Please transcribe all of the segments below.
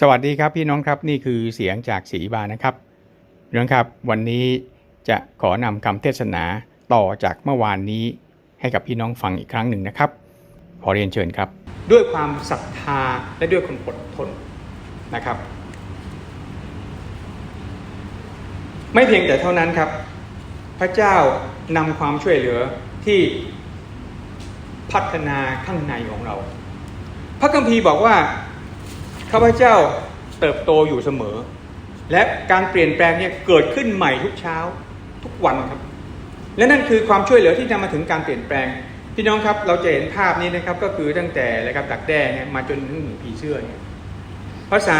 สวัสดีครับพี่น้องครับนี่คือเสียงจากศรีบานะครับพี่น้องครับ วันนี้จะขอนำคำเทศนาต่อจากเมื่อวานนี้ให้กับพี่น้องฟังอีกครั้งหนึ่งนะครับ ขอเรียนเชิญครับ ด้วยความศรัทธาและด้วยความอดทนนะครับ ไม่เพียงแต่เท่านั้นครับ พระเจ้านำความช่วยเหลือที่พัฒนาข้างในของเรา พระคัมภีร์บอกว่า ข้าพเจ้าเติบโตอยู่เสมอ และการเปลี่ยนแปลงเนี่ยเกิดขึ้นใหม่ทุกเช้าทุกวันครับ และนั่นคือความช่วยเหลือที่นำมาถึงการเปลี่ยนแปลง พี่น้องครับเราจะเห็นภาพนี้นะครับก็คือตั้งแต่อะครับดักแด้เนี่ยมาจนถึงผีเสื้อเนี่ยภาษา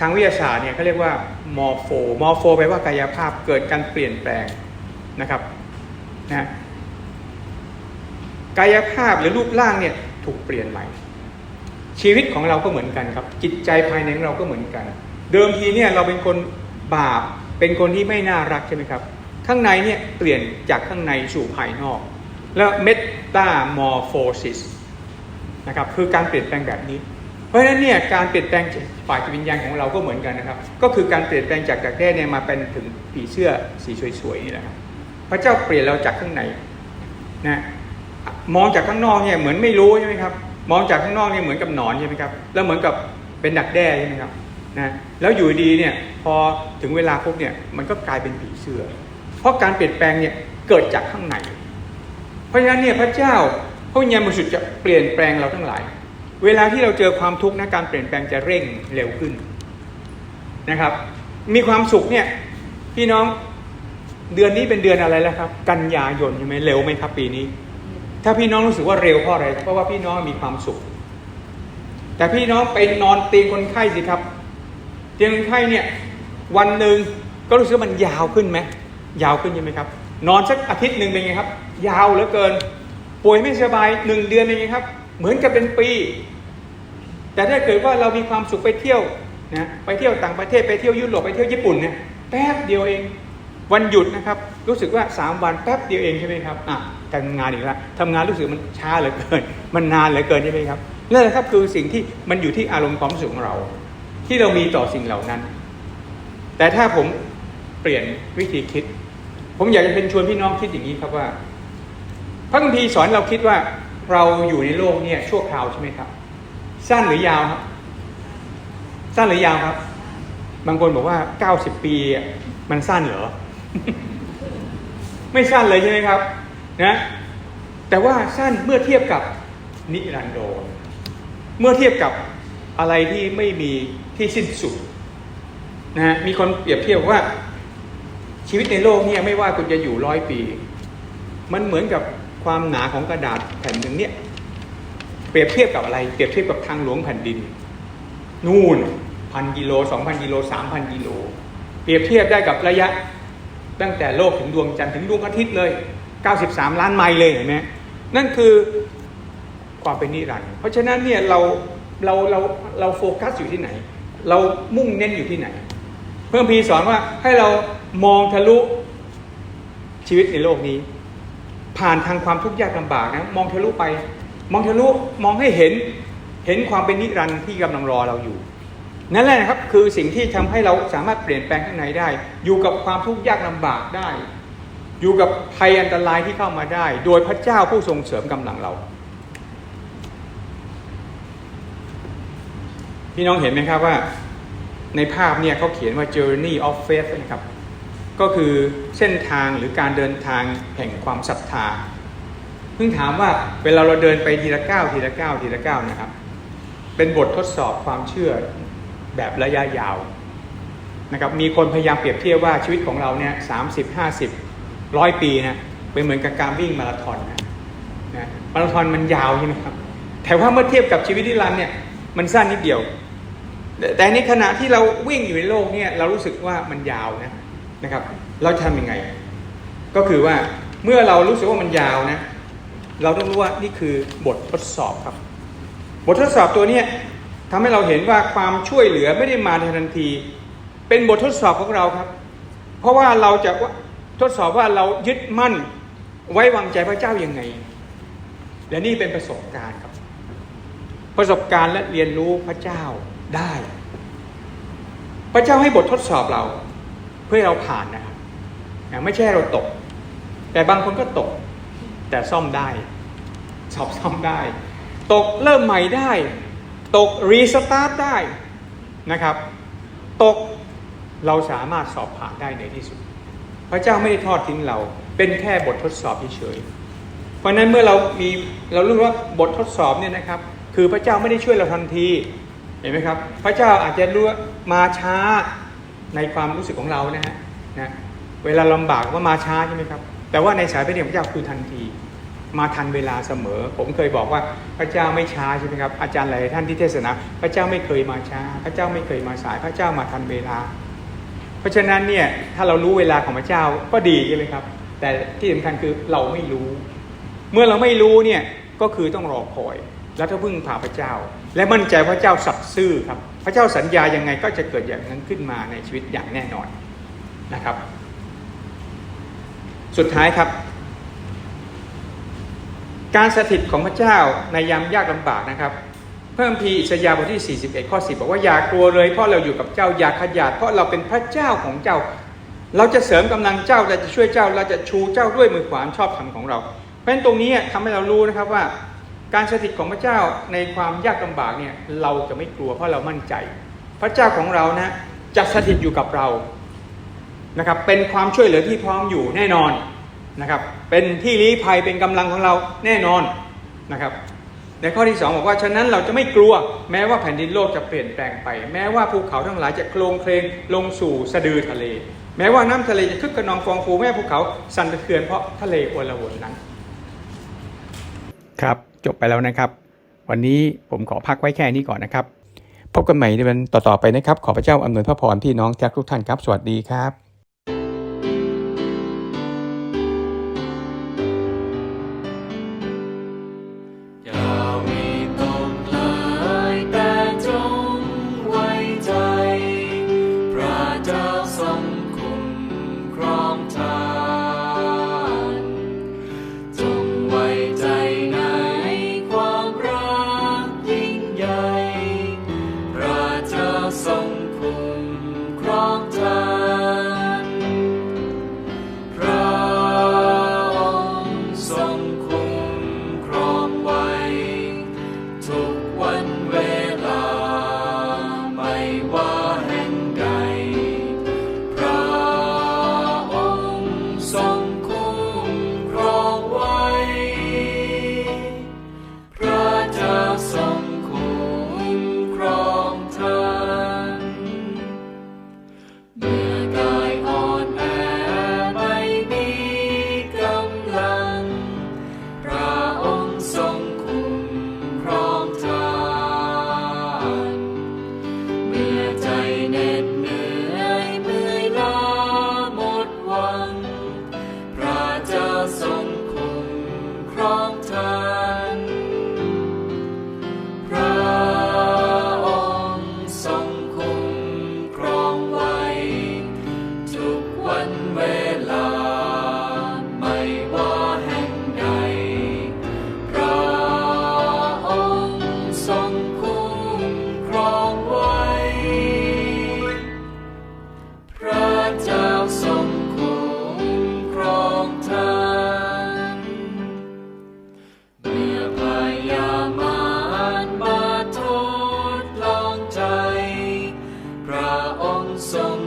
ทางวิทยาศาสตร์เนี่ยเขาเรียกว่ามอร์โฟมอร์โฟแปลว่ากายภาพเกิดการเปลี่ยนแปลงนะครับนะกายภาพหรือรูปร่างเนี่ยถูกเปลี่ยนใหม่ ชีวิตของเราก็เหมือนกันครับ จิตใจภายในของเราก็เหมือนกัน เดิมทีเนี่ยเราเป็นคนบาปเป็นคนที่ไม่น่ารักใช่ไหมครับ ข้างในเนี่ยเปลี่ยนจากข้างในสู่ภายนอก แล้วเมตามอร์โฟซิสนะครับคือการเปลี่ยนแปลงแบบนี้ เพราะฉะนั้นเนี่ยการเปลี่ยนแปลงฝ่ายจิตวิญญาณของเราก็เหมือนกันนะครับ ก็คือการเปลี่ยนแปลงจากดักแด้เนี่ยมาเป็นถึงผีเสื้อสีสวยๆนี่แหละครับพระเจ้าเปลี่ยนเราจากข้างในนะมองจากข้างนอกเนี่ยเหมือนไม่รู้ใช่ไหมครับ มองจากข้างนอกเนี่ยเหมือนกับหนอนใช่ไหมครับแล้วเหมือนกับเป็นดักแด้ใช่ไหมครับนะแล้วอยู่ดีเนี่ยพอถึงเวลาปุ๊บเนี่ยมันก็กลายเป็นผีเสื้อ เพราะการเปลี่ยนแปลงเนี่ยเกิดจากข้างในเพราะฉะนั้นเนี่ยพระเจ้าพระวิญญาณบริสุทธิ์จะเปลี่ยนแปลงเราทั้งหลาย เวลาที่เราเจอความทุกข์นะการเปลี่ยนแปลงจะเร่งเร็วขึ้นนะครับ มีความสุขเนี่ยพี่น้องเดือนนี้เป็นเดือนอะไรแล้วครับ กันยายนใช่ไหมเร็วไหมครับปีนี้ ถ้าพี่น้องรู้สึกว่าเร็วเพราะอะไรเพราะว่าพี่น้องมีความสุข แต่พี่น้องไปนอนเตียงคนไข้สิครับ เตียงคนไข้เนี่ยวันหนึ่งก็รู้สึกมันยาวขึ้นไหมยาวขึ้นใช่ไหมครับ นอนสักอาทิตย์หนึ่งเป็นไงครับ ยาวเหลือเกิน ป่วยไม่สบายหนึ่งเดือนเป็นไงครับ เหมือนกับเป็นปี แต่ถ้าเกิดว่าเรามีความสุขไปเที่ยวนะไปเที่ยวต่างประเทศไปเที่ยวยุโรปไปเที่ยวญี่ปุ่นเนี่ยแป๊บเดียวเอง วันหยุดนะครับรู้สึกว่า 3 วันแป๊บเดียวเองใช่ไหมครับอะทำงานอีกแล้วทำงานรู้สึกมันช้าเหลือเกิน มันนานเหลือเกินใช่ไหมครับนั่นแหละครับคือสิ่งที่มันอยู่ที่อารมณ์ความรู้สึกของเรา ที่เรามีต่อสิ่งเหล่านั้น แต่ถ้าผมเปลี่ยนวิธีคิด ผมอยากจะเป็นชวนพี่น้องคิดอย่างนี้ครับว่าพระคัมภีร์สอนเราคิดว่าเราอยู่ในโลกเนี่ยชั่วคราวใช่ไหมครับ สั้นหรือยาวครับ สั้นหรือยาวครับ บางคนบอกว่า 90 ปีมันสั้นเหรอ ไม่สั้นเลยใช่ไหมครับ นะ แต่ว่าสั้นเมื่อเทียบกับนิรันดรเมื่อเทียบกับอะไรที่ไม่มีที่สิ้นสุดนะฮะมีคนเปรียบเทียบว่า ชีวิตในโลกเนี่ยไม่ว่าคุณจะอยู่ร้อยปี มันเหมือนกับความหนาของกระดาษแผ่นหนึ่งเนี่ย เปรียบเทียบกับอะไร เปรียบเทียบกับทางหลวงแผ่นดิน นู่นพันกิโลสองพันกิโลสามพันกิโล เปรียบเทียบได้กับระยะ ตั้งแต่โลกถึงดวงจันทร์ถึงดวงอาทิตย์เลย 93 ล้านไมล์เลยเห็นไหมนั่นคือความเป็นนิรันดร์เพราะฉะนั้นเนี่ยเราเราเราเราโฟกัสอยู่ที่ไหน เรามุ่งเน้นอยู่ที่ไหน เพื่อนพีสอนว่าให้เรามองทะลุชีวิตในโลกนี้ ผ่านทางความทุกข์ยากลำบากนะมองทะลุไป มองทะลุมองให้เห็นเห็นความเป็นนิรันดร์ที่กำลังรอเราอยู่ นั่นแหละนะครับคือสิ่งที่ทำให้เราสามารถเปลี่ยนแปลงข้างในได้ อยู่กับความทุกข์ยากลำบากได้ อยู่กับภัยอันตรายที่เข้ามาได้ โดยพระเจ้าผู้ทรงเสริมกำลังเรา พี่น้องเห็นไหมครับว่าในภาพเนี่ยเขาเขียนว่า journey of faith นะครับ ก็คือเส้นทางหรือการเดินทางแห่งความศรัทธาเพิ่งถามว่าเวลาเราเดินไปทีละก้าวทีละก้าวทีละก้าวนะครับ เป็นบททดสอบความเชื่อ แบบระยะยาวนะครับมีคนพยายามเปรียบเทียบว่าชีวิตของเราเนี่ยสามสิบห้าสิบร้อยปีนะเป็นเหมือนกับการวิ่งมาราธอนนะนะมาราธอนมันยาวใช่ไหมครับแต่ว่าเมื่อเทียบกับชีวิตนิรันเนี่ยมันสั้นนิดเดียวแต่แต่ในขณะที่เราวิ่งอยู่ในโลกเนี่ยเรารู้สึกว่ามันยาวนะนะครับ เราทำยังไง ก็คือว่าเมื่อเรารู้สึกว่ามันยาวนะ เราต้องรู้ว่านี่คือบททดสอบครับ บททดสอบตัวเนี้ย ทำให้เราเห็นว่าความช่วยเหลือไม่ได้มาในทันที เป็นบททดสอบของเราครับ เพราะว่าเราจะทดสอบว่าเรายึดมั่นไว้วางใจพระเจ้ายังไง และนี่เป็นประสบการณ์ครับ ประสบการณ์และเรียนรู้พระเจ้าได้ พระเจ้าให้บททดสอบเรา เพื่อให้เราผ่านนะครับไม่ใช่เราตก แต่บางคนก็ตก แต่ซ่อมได้สอบซ่อมได้ ตกเริ่มใหม่ได้ ตกรีสตาร์ทได้นะครับ ตกเราสามารถสอบผ่านได้ในที่สุด พระเจ้าไม่ได้ทอดทิ้งเรา เป็นแค่บททดสอบเฉยๆเพราะนั้นเมื่อเรามีเรารู้ว่าบททดสอบเนี่ยนะครับ คือพระเจ้าไม่ได้ช่วยเราทันทีเห็นไหมครับ พระเจ้าอาจจะรู้ว่ามาช้าในความรู้สึกของเรานะฮะนะเวลาลำบากว่ามาช้าใช่ไหมครับ แต่ว่าในสายพระเนตรพระเจ้าคือทันที มาทันเวลาเสมอ ผมเคยบอกว่าพระเจ้าไม่ช้าใช่ไหมครับอาจารย์หลายท่านที่เทศนา พระเจ้าไม่เคยมาช้า พระเจ้าไม่เคยมาสาย พระเจ้ามาทันเวลา เพราะฉะนั้นเนี่ยถ้าเรารู้เวลาของพระเจ้าก็ดีใช่ไหมครับ แต่ที่สำคัญคือเราไม่รู้ เมื่อเราไม่รู้เนี่ยก็คือต้องรอคอย แล้วก็พึ่งพาพระเจ้า และมั่นใจพระเจ้าสัตย์ซื่อครับ พระเจ้าสัญญายังไงก็จะเกิดอย่างนั้นขึ้นมาในชีวิตอย่างแน่นอนนะครับ สุดท้ายครับ การสถิตของพระเจ้าในยามยากลำบากนะครับ เพิ่มพีอิสยาห์บทที่ 41 ข้อ 10 บอกว่าอย่ากลัวเลยเพราะเราอยู่กับเจ้าอย่าขยาดเพราะเราเป็นพระเจ้าของเจ้า เราจะเสริมกำลังเจ้าเราจะช่วยเจ้าเราจะชูเจ้าด้วยมือขวานชอบธรรมของเรา เพราะฉะนั้นตรงนี้ทำให้เรารู้นะครับว่า การสถิตของพระเจ้าในความยากลำบากเนี่ยเราจะไม่กลัวเพราะเรามั่นใจ พระเจ้าของเรานะจะสถิตอยู่กับเรานะครับเป็นความช่วยเหลือที่พร้อมอยู่แน่นอน นะครับ เป็นที่ลี้ภัยเป็นกำลังของเราแน่นอนนะครับ ในข้อที่ 2 บอกว่าฉะนั้นเราจะไม่กลัวแม้ว่าแผ่นดินโลกจะเปลี่ยนแปลงไป แม้ว่าภูเขาทั้งหลายจะโคลงเคลงลงสู่สะดือทะเล แม้ว่าน้ำทะเลจะคึกกระนองฟองฟูแม้ภูเขาสั่นสะเทือนเพราะทะเลโอละวนนั้น ครับจบไปแล้วนะครับ วันนี้ผมขอพักไว้แค่นี้ก่อนนะครับ พบกันใหม่ในวันต่อๆไปนะครับ ขอพระเจ้าอำนวยพระพรพี่น้องทุกท่านครับ สวัสดีครับ อ